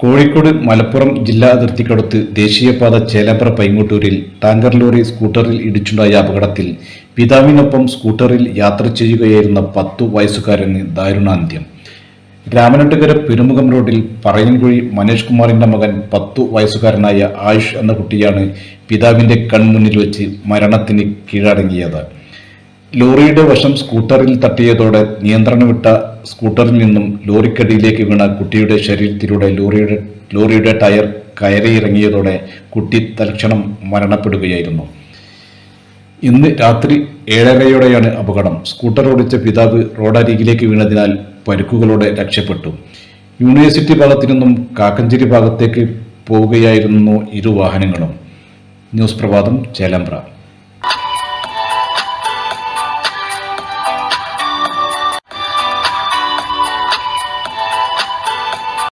കോഴിക്കോട് മലപ്പുറം ജില്ലാ അതിർത്തിക്കടുത്ത് ദേശീയപാത Chelembra പൈങ്ങോട്ടൂരിൽ tanker lorry സ്കൂട്ടറിൽ ഇടിച്ചുണ്ടായ അപകടത്തിൽ പിതാവിനൊപ്പം സ്കൂട്ടറിൽ യാത്ര ചെയ്യുകയായിരുന്ന പത്തു വയസ്സുകാരന് ദാരുണാന്ത്യം. രാമനാട്ടുകര പെരുമുഖം റോഡിൽ പറയൻകുഴി മനേഷ് കുമാറിന്റെ മകൻ പത്തു വയസ്സുകാരനായ ആയുഷ് എന്ന കുട്ടിയാണ് പിതാവിന്റെ കൺമുന്നിൽ വെച്ച് മരണത്തിന് കീഴടങ്ങിയത്. ലോറിയുടെ വശം സ്കൂട്ടറിൽ തട്ടിയതോടെ നിയന്ത്രണം വിട്ട സ്കൂട്ടറിൽ നിന്നും ലോറിക്കടിയിലേക്ക് വീണ കുട്ടിയുടെ ശരീരത്തിലൂടെ ലോറിയുടെ ലോറിയുടെ ടയർ കയറിയിറങ്ങിയതോടെ കുട്ടി തൽക്ഷണം മരണപ്പെടുകയായിരുന്നു. ഇന്ന് രാത്രി ഏഴരയോടെയാണ് അപകടം. സ്കൂട്ടർ ഓടിച്ച പിതാവ് റോഡരികിലേക്ക് വീണതിനാൽ പരുക്കുകളോടെ രക്ഷപ്പെട്ടു. യൂണിവേഴ്സിറ്റി ഭാഗത്തു നിന്നും കാക്കഞ്ചേരി ഭാഗത്തേക്ക് പോവുകയായിരുന്നു ഇരു വാഹനങ്ങളും. ന്യൂസ് പ്രഭാതം ചേലമ്പ്ര.